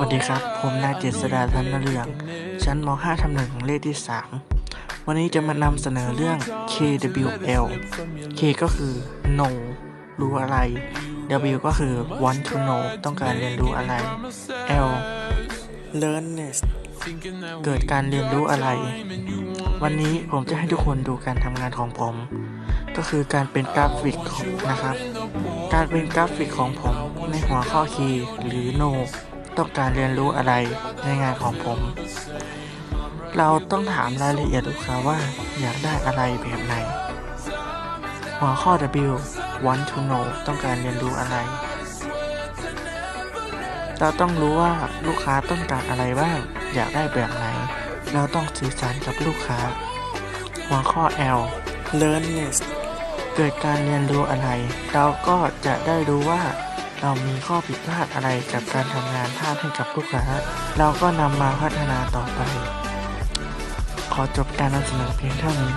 วัสดีครับ ผมนายเจษดาธนเรือง ชั้นม .5 ทำหนึ่งเลขที่ 3 วันนี้จะมานำเสนอเรื่อง KWL K ก็คือ know รู้อะไร W ก็คือ want to know ต้องการเรียนรู้อะไร L learnness เกิดการเรียนรู้อะไร วันนี้ผมจะให้ทุกคนดูการทำงานของผม ก็คือการเป็นกราฟิกนะครับ การเป็นกราฟิกของผมในหัวข้อคีย์หรือ no ต้องการเรียนรู้อะไรในงานของผม เราต้องถามรายละเอียดลูกค้าว่าอยากได้อะไรแบบไหน หัวข้อ W want to know ต้องการเรียนรู้อะไร เราต้องรู้ว่าลูกค้าต้องการอะไรบ้าง อยากได้แบบไหน เราต้องสื่อสารกับลูกค้า หัวข้อ L learnness เกิดการเรียนรู้อะไร เราก็จะได้รู้ว่า เรามีข้อผิดพลาดอะไรกับการทำงานภาพให้กับลูกค้า เราก็นำมาพัฒนาต่อไป ขอจบการนำเสนอเพียงเท่านี้